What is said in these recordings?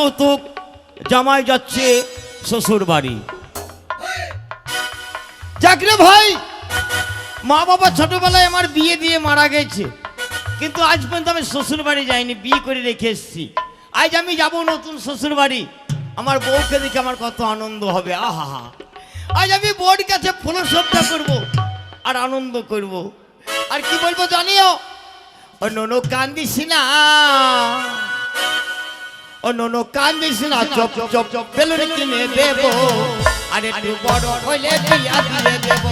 কৌতুক জামাই যাচ্ছে শ্বশুর বাড়ি। চাকরি ভাই, মা বাবা ছোটবেলায় আমার বিয়ে দিয়ে মারা গেছে, কিন্তু আজ পর্যন্ত আমি শ্বশুর বাড়ি যাইনি, বিয়ে করে রেখে এসেছি। আজ আমি যাব নতুন শ্বশুর বাড়ি। আমার বউকে দেখে আমার কত আনন্দ হবে আহা আজ আমি বউর কাছে ফুলসজ্জা করব আর আনন্দ করব। আর কি বলব জানিও? ননো কান্দিস না। ও কান্দিস না চপ চপ চপ বেলুন কিনে দেব আর একটু বড় হইলে বিয়া দিয়ে দেব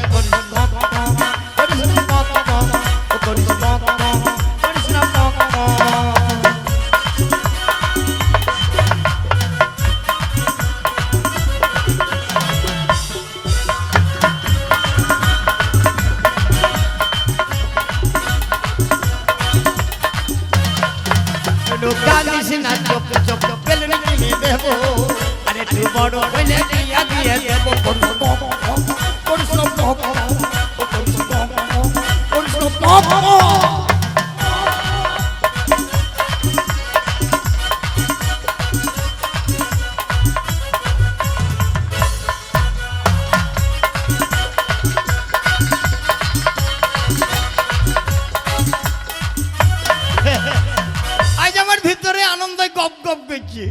গপ গপ করছি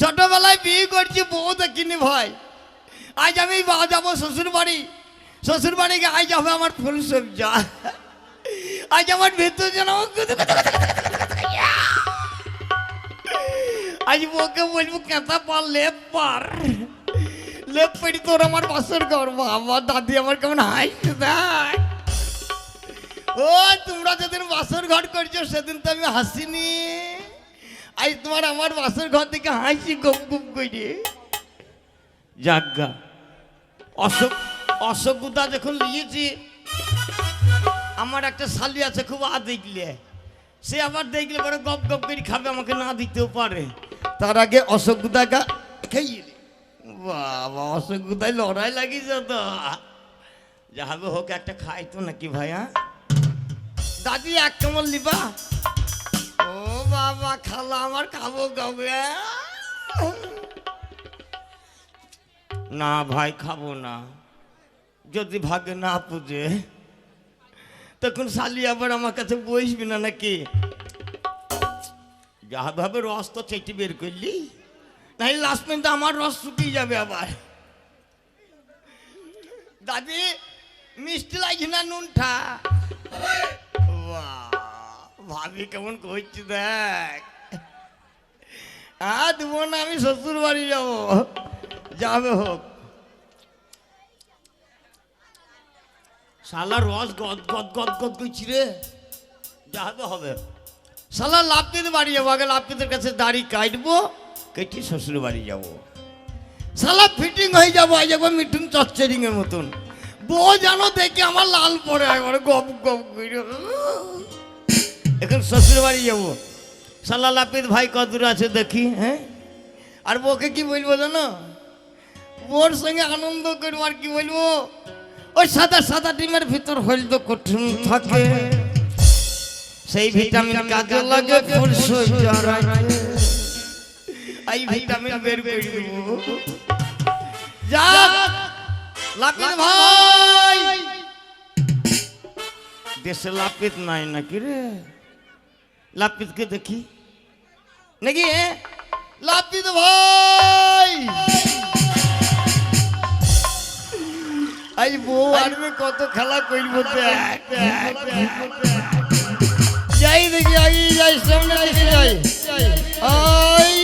ছোটবেলায় বিয়ে করছি, বউ দেখিনি ভাই। আজ আমি বা- যাব শ্বশুর বাড়ি শ্বশুর আজ হবে আমার ফুল সবজা আজ আমার ভিতর যেন আজ বউকে বলব কেঁথা পার লেপ পার। লেপ পেড়ি তোর আমার বাসর ঘর, বাবা, দাদি আমার কেমন হাসছে দেখ। ও তোমরা যেদিন বাসর ঘর করছ, সেদিন তো আমি হাসিনি। আজ তোমার আমার বাসের ঘর থেকে হাসি গুপ গুপ করে যাজ্ঞা অশোক অশোকতা যখন নিয়েছি আমার একটা শালি আছে খুব আ দেখলে। সে আবার দেখলে পরে গপ গপ করে খাবে, আমাকে না দিতেও পারে। তার আগে অশোকদাকে খাইয়ে দে। বাবা, অশোকদায় লড়াই লাগিয়েছে তো। যাবে হোক একটা খাইতো নাকি ভাই হ্যাঁ দাদি, এক কামড় লিবা বাবা খালা আমার খাব খাবে না ভাই খাব না। যদি ভাগে না পুজে তখন শালি আবার আমার কাছে বসবি না নাকি? যা ভাবে রস তো চেটে বের করলি। নাহলে লাস্ট পর্যন্ত আমার রস শুকিয়ে যাবে আবার। দাদি মিষ্টি লাগছে না বাহ, ভাবি কেমন করছি দেখ। হ্যাঁ দেবো না আমি শ্বশুর বাড়ি যাব। যাবে হোক। শালা রস গদ গদ গদ গদ করছি রে। যাবে হবে। শালা লাপিতে বাড়ি যাব আগে লাপিতের কাছে দাড়ি কাটবো। কেটে শ্বশুর বাড়ি যাব। শালা ফিটিং হয়ে যাব আজ একবার মিঠুন চচ্চরিং এর মতন। বউ জানো দেখে আমার লাল পরে একবার গপ গপ করে। এখন শ্বশুর বাড়ি যাব। শালা লাপিত ভাই কদূর আছে দেখি হ্যাঁ? আর বউকে কি বলব জানো? বউর সঙ্গে আনন্দ করব আর কি বলব? ওই সাদা সাদা ডিমের ভিতর হইল তো কঠিন থাকে। সেই ভিটামিন কাজে লাগে ফুল এই ভিটামিন বের করে দেবো। যা লাপিত ভাই। দেশে লাপিত নাই নাকি রে? লাপিতকে দেখি নাকি? লাপিত ভাই আই বউ আরবে কত খেলা দেখ। যাই দেখি আই যাই সামনে দেখি যাই আই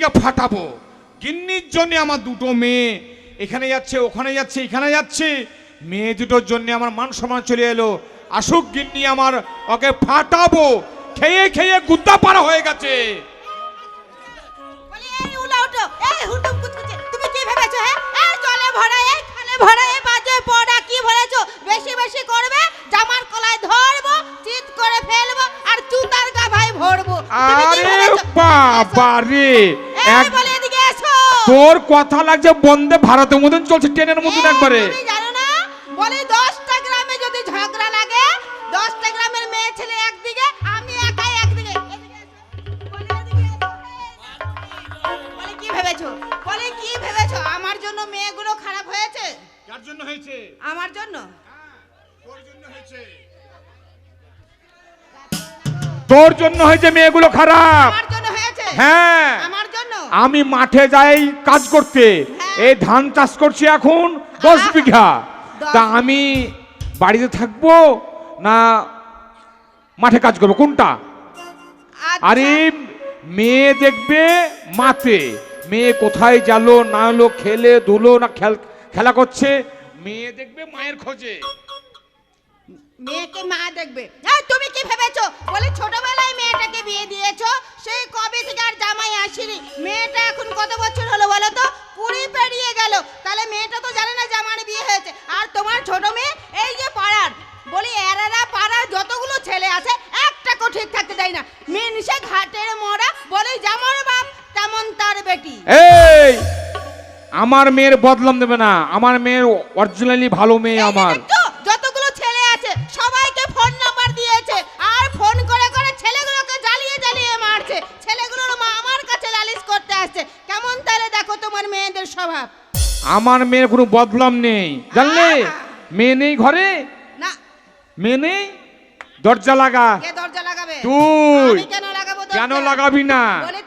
গিন্নিকে ফাটাবো। গিন্নির জন্য আমার দুটো মেয়ে। এখানে যাচ্ছে, ওখানে যাচ্ছে, এখানে যাচ্ছে। মেয়ে দুটোর জন্য আমার মান সম্মান চলে এলো। আসুক গিন্নি আমার, ওকে ফাটাবো। খেয়ে খেয়ে গুদ্দা পাড়া হয়ে গেছে। হ্যাঁ? ভরা, এই, খালে ভরা, এই বাজে পড়া কি ভরেছো? বেশি বেশি করবে? জামার কলায় ধরবো চিত করে ফেলব আর চুতার গাভায় ভরবো। আরে বাবা রে এক বলে এদিকে এসো। তোর কথা লাগছে বন্দে ভারতের মতন চলছে ট্রেনের মতন একবারে। তুমি জানো না? বলে দশটা গ্রামে যদি ঝগড়া লাগে দশটা গ্রামের মেয়ে ছেলে একদিকে আমি একাই একদিকে। এদিকে বলে বলে কি ভেবেছো? বলে কি ভেবেছো? আমার জন্য মেয়েগুলো খারাপ হয়েছে? কার জন্য হয়েছে? আমার জন্য? তোর জন্য হয়েছে। তোর জন্য হয়েছে মেয়েগুলো খারাপ। আমার জন্য হয়েছে? হ্যাঁ। আমি মাঠে যাই কাজ করতে। হ্যাঁ। এই ধান চাষ করছি এখন দশ বিঘা। তা আমি বাড়িতে থাকব না মাঠে কাজ করব? কোনটা? আচ্ছা। আরে মেয়ে দেখবে মাতে মেয়ে কোথায় গেল না হলো খেলে ধুলো না খেলা করছে। মেয়ে দেখবে মায়ের খোঁজে। মেয়েকে মা দেখবে? এই, তুমি কি ভেবেছো? বলে ছোটবেলায় মেয়েটাকে বিয়ে দিয়েছ? সেই কবে থেকে আর জামাই আসেনি? মেয়েটা এখন কত বছর হলো বলো তো? কুড়ি পেরিয়ে গেল। তাহলে মেয়েটা তো জানে না যে আমার বিয়ে হয়েছে। আর তোমার ছোট মেয়ে এই যে পাড়ার বলি এরারা পাড়ার যতগুলো ছেলে আছে একটাকেও ঠিক থাকতে দেয় না। মিনসে ঘাটের মোড়া বলে যেমন বাপ তেমন তার বেটি। এই! আমার মেয়ের বদলাম দেবে না। আমার মেয়ের অরিজিনালি ভালো মেয়ে আমার। আমার মেয়ের কোনো বদলাম নেই। জানলে? মেয়ে নেই ঘরে? না। মেয়ে নেই? দরজা লাগা। দরজা লাগাবে? তুই। কেন লাগাবো না?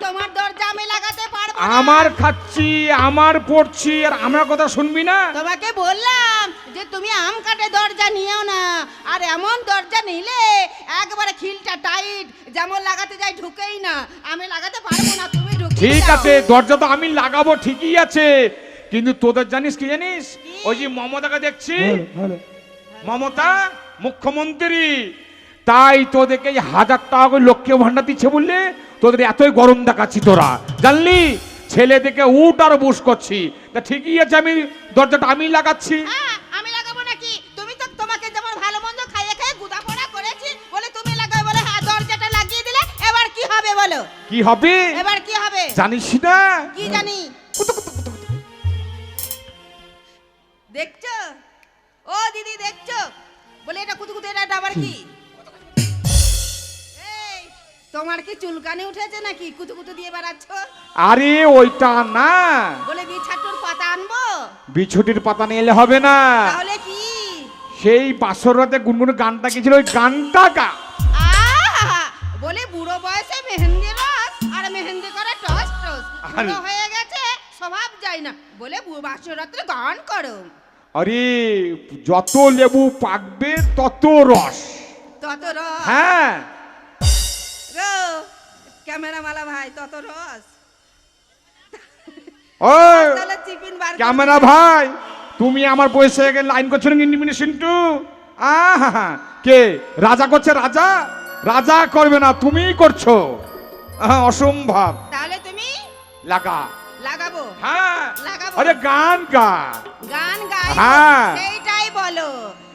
তোমার দরজা আমি লাগাতে পারব। আমার খাচ্ছি আমার পড়ছি আর আমার কথা শুনবি না? তোমাকে বললাম যে তুমি আম কাটে দরজা নিও না। আর এমন দরজা নিলে একবারে খিলটা টাইট যেমন লাগাতে যাই ঢুকেই না। আমি লাগাতে পারব না তুমি ঢুকে ঠিক আছে দরজা তো আমি লাগাবো ঠিকই আছে। কিন্তু তোদের জানিস কি জানিস? ওই যে মমতাকে দেখছি। মমতা মুখ্যমন্ত্রী। তাই তোদেরকে এই হাজার টাকা করে লক্ষ্মী ভান্ডার দিচ্ছে বললে তোদের এতই গরম দেখাচ্ছি তোরা। জানলি? ছেলে দেখে উঠ আর বুস করছি। তা ঠিকই আছে আমি দরজাটা আমি লাগাচ্ছি। হ্যাঁ, আমি লাগাবো নাকি? তুমি তো তোমাকে যেমন ভালো মন্দ খাইয়ে খাইয়ে গুদা পড়া করেছি বলে তুমি লাগাবে বলে হ্যাঁ দরজাটা লাগিয়ে দিলে এবার কি হবে বলো? কি হবে? এবার কি হবে? জানিস না? কি জানি? দেখছ? ও দিদি দেখছ? বলে এটা কুতু কুতু এটা আবার কি? এই তোমার কি চুলকানি উঠেছে নাকি? কুতু কুতু দিয়ে বেড়াচ্ছ? আরে ওইটা না। বলে বিছাটুর পাতা আনব? বিছুটির পাতা নিয়ে এলে হবে না। তাহলে কি? সেই বাসর রাতে গুনগুন গানটা গেছিল ওই গানটা গা। আহা! বলে বুড়ো বয়সে মেহেন্দি রস আর মেহেন্দি করে টস টস। আরে। বুড়ো হয়ে গেছে স্বভাব যায় না। বলে বাসর রাত্রে গান করো। আরে যত লেবু পাকবে তত রস। তত রস? হ্যাঁ। গো ক্যামেরা মালা ভাই তত রস? করে। ক্যামেরা ভাই তুমি আমার বয়সে লাইন করছ ইন্ডিমিনি সিন্টু? আহা কে? রাজা করছে রাজা? রাজা করবে না তুমিই করছ। অসম্ভব। তাহলে তুমি? লাগা। লাগাবো। হ্যাঁ। লাগাবো। আরে গান গা। গান গাই। হ্যাঁ। সেইটাই বলো।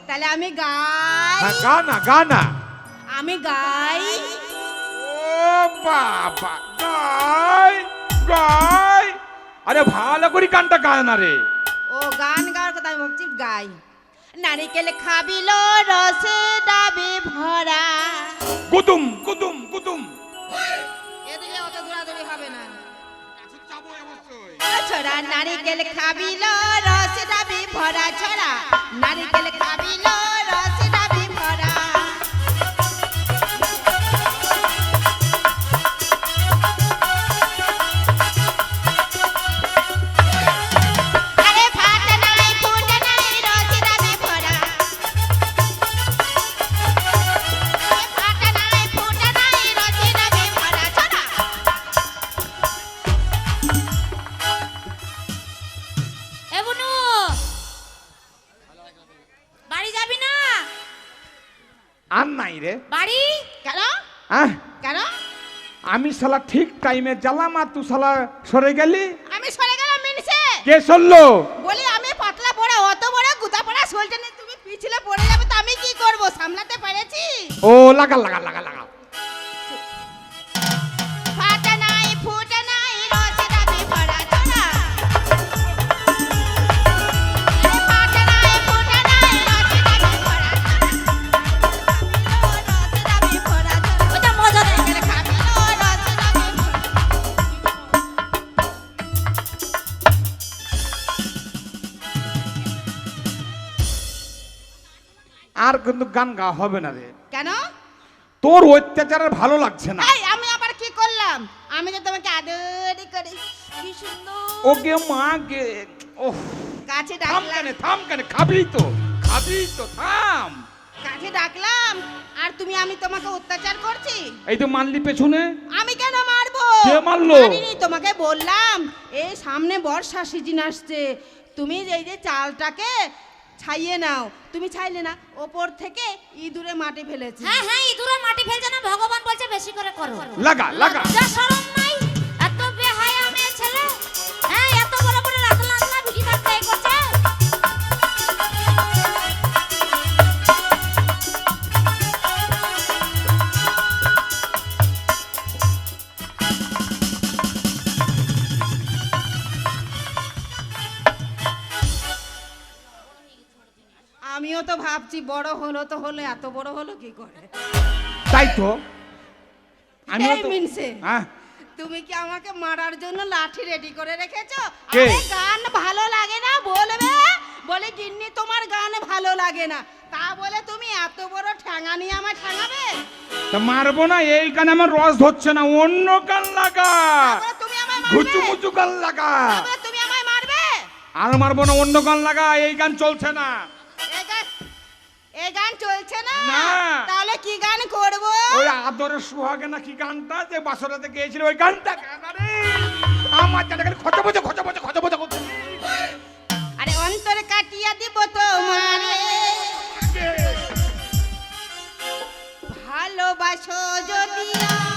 তাহলে আমি গাই। হ্যাঁ গানা গানা আমি গাই। ও বাবা গাই গাই। আরে ভালো করে গানটা গায় না রে। ও গান গাওয়ার কথা আমি ভাবছি গাই। নারিকেল খাবিল রসে ডাবে ভরা। কুতুম কুতুম কুতুম ছড়া নারিকেল খাবিল রস দাবি ভরা ছড়া নারিকেল খাবিল শালা ঠিক টাইমে জ্বালাম আর তুই সালা সরে গেলি। আমি সরে গেলাম মিনসে কে সরলো? বলি আমি পাতলা পড়া অত বড় গুতা পড়া সলতে তুমি পিছলে পড়ে যাবে তো আমি কি করব? সামলাতে পেরেছি? ও লাগা লাগা লাগা কিন্তু গান গাওয়া হবে না রে। কেন? তোর অত্যাচারের ভালো লাগছে না। এই আমি আবার কি করলাম? আমি তো তোমাকে আদরি করি কি সুন্দর। ওকে মা গে ওহ। কাছে থাম ডাকলাম। কেন থাম কেন খাবি তো খাবি তো থাম। কাছে ডাকলাম আর তুমি আমি তোমাকে অত্যাচার করছি? এই তো মানলি পেছনে। আমি কেন মারবো? কে মারলো? মারিনি, তোমাকে বললাম। এই সামনে বর্ষা সিজন আসছে। তুমি এই যে চালটাকে ছাইয়ে নাও। তুমি ছাইলে না ওপর থেকে ইঁদুরে মাটি ফেলেছে। হ্যাঁ হ্যাঁ ইঁদুরে মাটি ফেলছে না ভগবান বলছে বেশি করে করো। লাগা লাগা। যা শরম ভাবছি বড় হলো তো হলো এত বড় হলো কি করে? তাই তো। আমিও তো হ্যাঁ। তুমি কি আমাকে মারার জন্য লাঠি রেডি করে রেখেছো? আরে গান ভালো লাগে না বলবে? বলে গিন্নি তোমার গান ভালো লাগে না। তা বলে তুমি এত বড় ঠ্যাঙা নিয়ে আমায় ঠ্যাঙাবে? তা মারবো না এই গানে আমার রস ধরছে না অন্য গান লাগা। তুমি আমায় ঘুচু মুচু গান লাগা। তুমি আমায় মারবে? আর মারবো না অন্য গান লাগা এই গান চলছে না। এই গান চলছে না? না। তাহলে কি গান করব? ওই আদরের সুহাগে না কি গানটা যে বাসরাতে গিয়েছিল? ওই গানটা আমার জানা আরে অন্তরে কাটিয়া দিব তোমারে। ভালোবাসো যদি কাটিয়া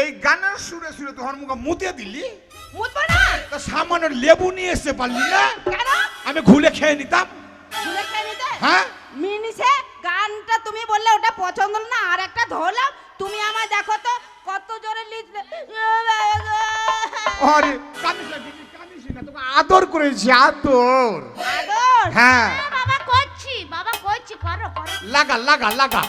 এই গানের সুরে সুরে তোর মুখে মুতে দিলি? মুতবো না। তা সামান্য লেবু নিয়ে এসে পারলি না? কেন? আমি ঘুলে খেয়ে নিতাম। ভুলে খেয়ে নিতে? হ্যাঁ? মিনিসে গানটা তুমি বললে ওটা পছন্দ না আর একটা ধরলাম। তুমি আমায় দেখো তো কত জোরে লিখলে। আরে কানিস না কানিস না তোকে আদর করেছি আদর। আদর? হ্যাঁ। বাবা করছি বাবা করছি করো করো। লাগা লাগা লাগা।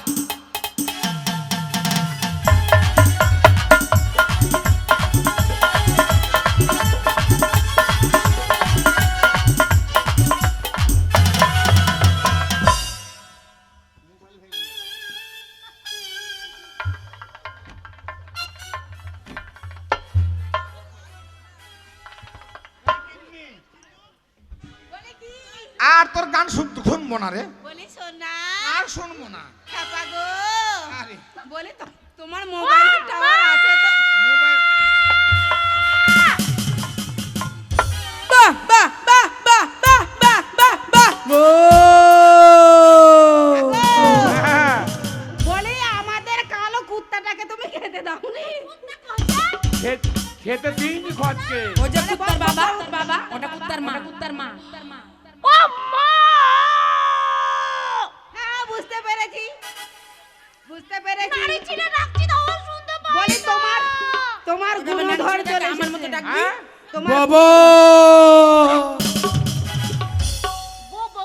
শুনব না রে বলি সোনা আর শুনব না খাপা গো আরে বলে তো তোমার মোবাইল টাওয়ার আছে তো বাহ বাহ বাহ বাহ বাহ বাহ বাহ বাহ হ্যাঁ, বলি আমাদের কালো কুত্তাটাকে তুমি খেতে দাওনি খেতে দিইনি কুত্তার বাবা বাবা ওটা কুত্তার মা কুত্তার মা ও মা হ্যাঁ বুঝতে পেরেছি? বুঝতে পেরেছি? নারী ছিলে রাখছি তো ও শুনতে পাই বলি তোমার তোমার গুরু ধর চলে আমার মতো ডাকবি? হ্যাঁ? তোমার বাবা!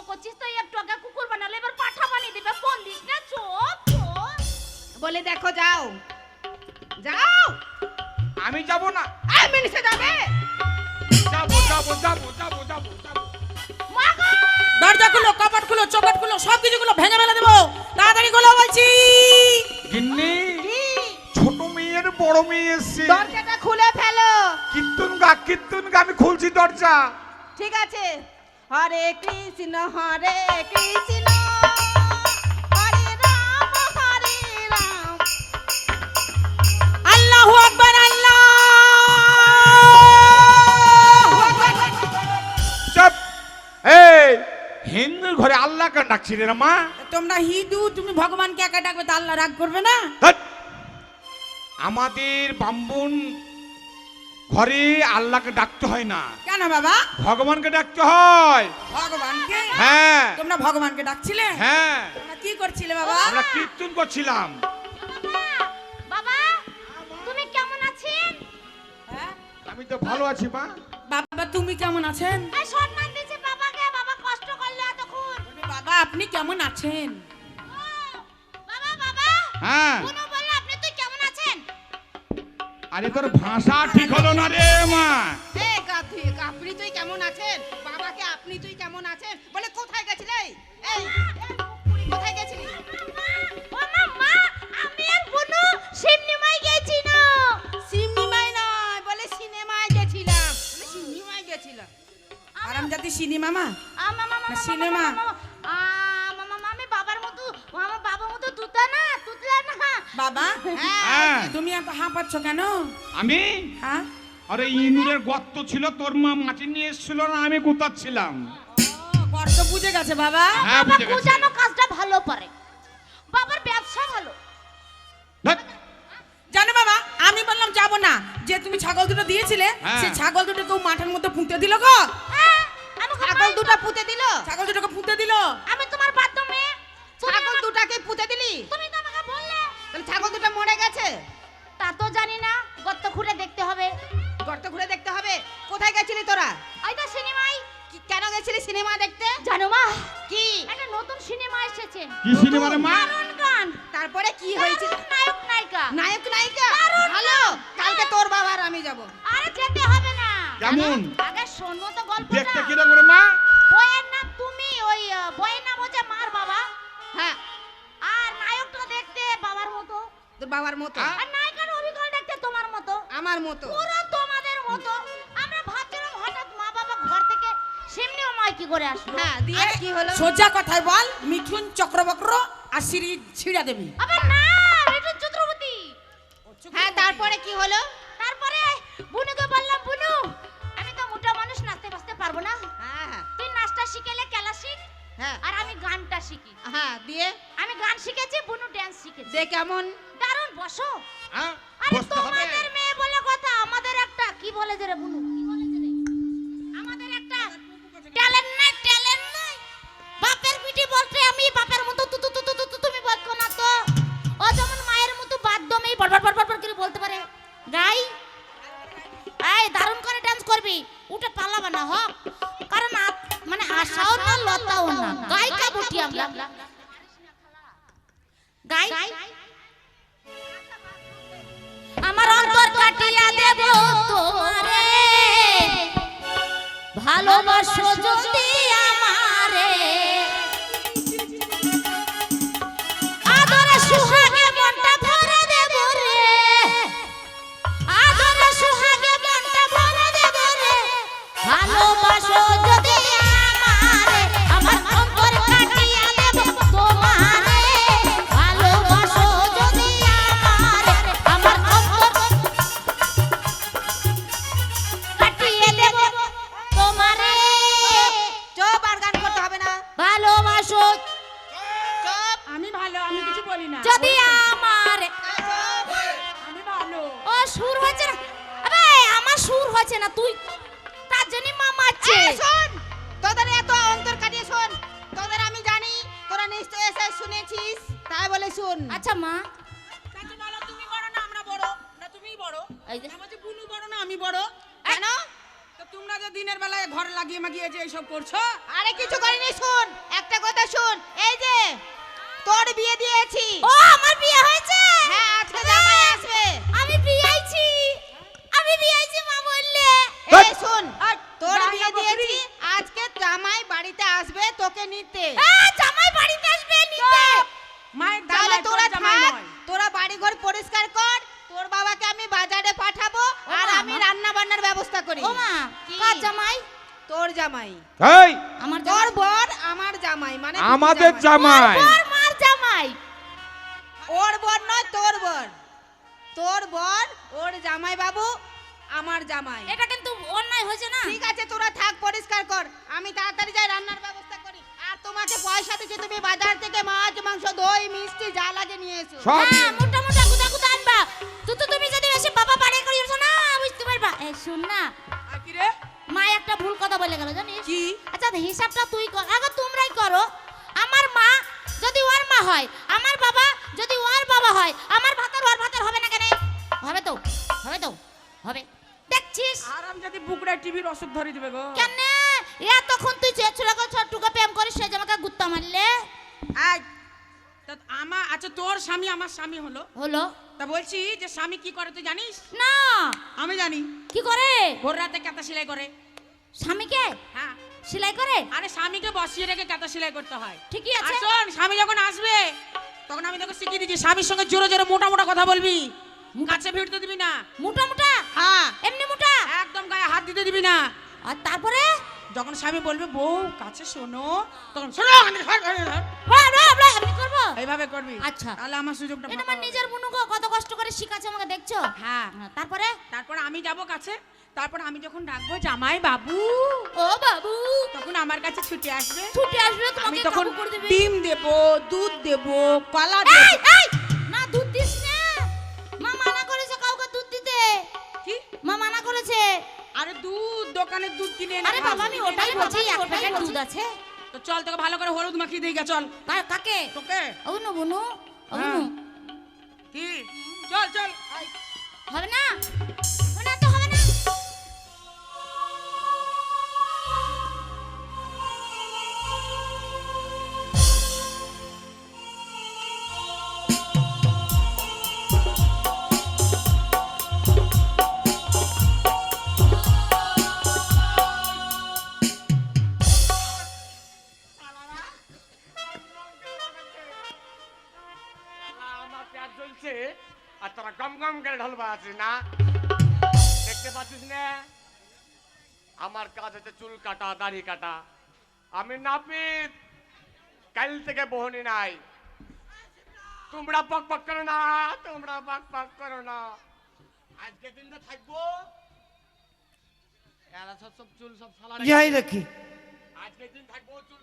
করছিস তো আগে কুকুর বানালে এবার পাঠা বানিয়ে দিবে ফোন দিস না চোপ বলে দেখো যাও। যাও! আমি যাব না। এই মিনিটে যাবে? যাব যাব যাব যাব যাব যাব। দরজা খুলো কপাট খুলো চকট খুলো সব কিছু গুলো ভেঙে ফেলে দেবো। তাড়াতাড়ি খুলো বলছি। গিন্নি ছোট মেয়ের বড় মেয়ে এসছে। দরজাটা খুলে ফেলো। কীর্তন গা কীর্তন গা আমি খুলছি দরজা। ঠিক আছে। হরে কৃষ্ণ হরে কৃষ্ণ। চপ এই হিন্দু ঘরে আল্লাহকে ডাকছি রে মা? তোমরা হিন্দু তুমি ভগবানকে একা ডাকবে তা আল্লাহ রাগ করবে না? আমাদের বাম্বুন ঘরে আল্লাহকে ডাকতে হয় না। কেন বাবা? ভগবানকে ডাকতে হয়। ভগবানকে? হ্যাঁ। তোমরা ভগবানকে ডাকছিলে? হ্যাঁ। তোমরা কি করছিলে বাবা? আমরা কীর্তন করছিলাম। বাবা তুমি কেমন আছেন? হ্যাঁ? আমি তো ভালো আছি মা। বাবা তুমি কেমন আছেন? এই সম্মান আপনি কেমন আছেন? বাবা বাবা হ্যাঁ বলল আপনি তুই কেমন আছেন? আরে তোর ভাষা ঠিক হলো না রে মা। এ গাধি আপনি তুই কেমন আছেন? বাবাকে আপনি তুই কেমন আছেন? বলে কোথায় গেছিলে? এই কোথায় গেছিলি? ও মা মা আমি আর বুনু সিমনিমাই গেছি না। সিনেমায় নয় বলে সিনেমায় গেছিলাম। বলে সিনেমায় গেছিলাম। আরামজাতি সিনি মামা আমা মামা না, সিনেমা। বাবা? হ্যাঁ। তুমি এত হাঁপাচ্ছ কেন? আমি? হ্যাঁ? আরে ইঁদুরের গর্ত ছিল তোর মা মাটি নিয়ে এসেছিল না আমি গর্ত বুঝে গেছে বাবা। হ্যাঁ বুঝে গেছি। বুঝানো কাজটা ভালো পারে। বাবার ব্যবসা ভালো। জানো বাবা আমি বললাম যাব না। যে তুমি ছাগল দুটো দিয়েছিলে। সে ছাগল দুটো কেউ মাঠের মধ্যে পুঁতে দিল গো? হ্যাঁ, ছাগল দুটো পুঁতে দিল? ছাগল দুটোকে পুঁতে দিল? আমি তোমার বাথরুমে ছাগল দুটাকে পুঁতে দিলি? তুমি তো তাহলে ছাগল দুটো মরে গেছে? তা তো জানি না গর্ত খুঁড়ে দেখতে হবে। গর্ত ঘুরে দেখতে হবে? কোথায় গেছিলি তোরা? ওই তো সিনেমাই কি- কেন গেছিলি সিনেমা দেখতে? জানো মা? কি? একটা নতুন সিনেমা এসেছে। কি সিনেমা রে মা? দারুণ গান। তারপরে কি হয়েছে নায়ক নায়িকা। নায়ক নায়িকা? ভালো। কালকে তোর বাবার আমি যাব। আরে যেতে হবে না। কেমন? আগে শোনো তো গল্পটা। দেখতে কীরকম রে মা? বইয়ের নাম তুমি ওই বইয়ের নাম তোর বাবার মতো। হ্যাঁ? আর নায়িকার অভিনয় দেখতে তোমার মতো। আমার মতো। পুরো তোমাদের মতো। আমরা ভাবছিলাম হঠাৎ মা বাবা ঘর থেকে সেমনিও মাই কি করে আসলো। হ্যাঁ দিয়ে কি হলো? সোজা কথায় বল মিঠুন চক্রবক্র আর সিঁড়ি ছিঁড়া দেবি আবার না এটা চতুর্বতী হ্যাঁ তারপরে কি হলো? তারপরে বুনুকে বললাম বুনু আমি তো মোটা মানুষ নাচতে বাঁচতে পারব না। হ্যাঁ হ্যাঁ। তুই নাচটা শিখেলে খেলা শিখ হ্যাঁ। আর আমি গানটা শিখি। হ্যাঁ দিয়ে? আমি গান শিখেছি বুনু ড্যান্স শিখেছি। যে কেমন? বসো। আরে তোমাদের মেয়ে বলে কথা আমাদের একটা কি বলে যে রে বুনু? কি বলে যে আমাদের একটা ট্যালেন্ট নাই ট্যালেন্ট নাই। বাপের পিঠে বলতে আমি বাপের মতো তু তু তু তু তুমি বলছো না তো। ও যেমন মায়ের মতো বাদ্যমেই বড় বড় বড় করে বলতে পারে। গাই এই দারুণ করে ডান্স করবি। উঠে পালাবে না হ। কারণ মানে আশাও না লতাও না। গায়িকা বটি আমরা। শোন। তোদের এত অন্তর কাটিয়ে শোন। তোদের আমি জানি তোরা নিশ্চয় এসে শুনেছিস। তাই বলে শুন। আচ্ছা মা। তাকে বলো তুমি বড় না আমরা বড়? না তুমিই বড়। এই যে। আমার যে বুনু বড় না আমি বড়। কেন? তো তোমরা যে দিনের বেলায় ঘর লাগিয়ে মাগিয়ে যে এইসব করছ? আরে কিছু করিনি শুন। একটা কথা শুন। এই যে তোর বিয়ে দিয়েছি। ও আমার বিয়ে হয়েছে? তোকে নিতে। আ, জামাই বাড়িতে আসবে নিতে। মায়ের তাহলে তোরা জামাই থাক নয়। তোরা বাড়ি ঘর পরিষ্কার কর তোর বাবাকে আমি বাজারে পাঠাবো আর আমি রান্না বান্নার ব্যবস্থা করি। ও মা কার জামাই? তোর জামাই। এই! আমার তোর বর আমার জামাই মানে আমাদের জামাই। ওর মার জামাই। ওর বর নয় তোর বর। তোর বর ওর জামাই বাবু আমার জামাই। এটা কিন্তু অন্যায় হয়েছে না? ঠিক আছে তোরা থাক পরিষ্কার কর। আমি তাড়াতাড়ি যাই রান্নার ব্যবস্থা তোমাকে পয়সা দিতে তুমি বাজার থেকে মাছ মাংস দই মিষ্টি যা লাগে নিয়ে এসো। হ্যাঁ মোটা মোটা গুদা গুদা আনবা। তুই তো তুমি যদি এসে বাবা বাড়ি করিয়েছো না বুঝতে পারবা। এ শুন না। কি রে? মা একটা ভুল কথা বলে গেল জানিস? কি? আচ্ছা হিসাবটা তুই কর। আগে তোমরাই করো। আমার মা যদি ওর মা হয় আমার বাবা যদি ওর বাবা হয় আমার ভাতার ওর ভাতের হবে না কেন? হবে তো হবে তো হবে। দেখছিস? আরাম যদি বুকড়া টিভির অসুখ ধরে দিবে গো। কেন? এ তখন তুই চেয়েছিল ছোট্টুকে প্রেম করিস সে আমাকে গুত্তা মারলে? এই, তা আমার আচ্ছা তোর স্বামী আমার স্বামী হলো? হলো। তা বলছি যে স্বামী কি করে তুই জানিস? না। আমি জানি। কি করে? ভোর রাতে কাঁথা সেলাই করে। স্বামীকে? হ্যাঁ। সেলাই করে? আরে স্বামীকে বসিয়ে রেখে কাঁথা সেলাই করতে হয়। ঠিকই আছে। শোন স্বামী যখন আসবে তখন আমি তোকে শিখিয়ে দিচ্ছি স্বামীর সঙ্গে জোরে জোরে মোটা মোটা কথা বলবি। কাছে ভিড়তে দিবি না। মোটা মোটা? হ্যাঁ। এমনি মোটা? একদম গায়ে হাত দিতে দিবি না। আর তারপরে? যখন স্বামী বলবে বউ কাছে শোনো। তখন শোনো হ্যাঁ, আমরা করব। এইভাবে করবি। আচ্ছা। তাহলে আমার সুযোগটা এটা আমার নিজের বুনু গো, কত কষ্ট করে শিখাচ্ছে আমাকে দেখছ? হ্যাঁ। হ্যাঁ, তারপরে? তারপর আমি যাব কাছে। তারপর আমি যখন ডাকবো জামাই বাবু ও বাবু। তখন আমার কাছে ছুটে আসবে। ছুটে আসবে আমি তোমাকে তখন ডিম দেব দুধ দেব কলা দেব। দুধ দোকানের দুধ কিনে এনে আরে বাবা আমি ওটাই বলছি এক প্যাকেট দুধ আছে। তো চল তোকে ভালো করে হলুদ মাখিয়ে দিই গা চল। কার- কাকে? তোকে? অনু বনু অনু হ্যাঁ। কি? চল চল। হবে না। না? দেখতে পাচ্ছিস না? আমার কাজ হচ্ছে চুল কাটা দাড়ি কাটা। আমি নাপিত। কাল থেকে বহনি নাই। তোমরা পক পক করো না তোমরা পক পক করো না। আজকে দিনটা থাকব। এরা সব সব চুল সব যাই রাখি। আজকে দিন থাকব চুল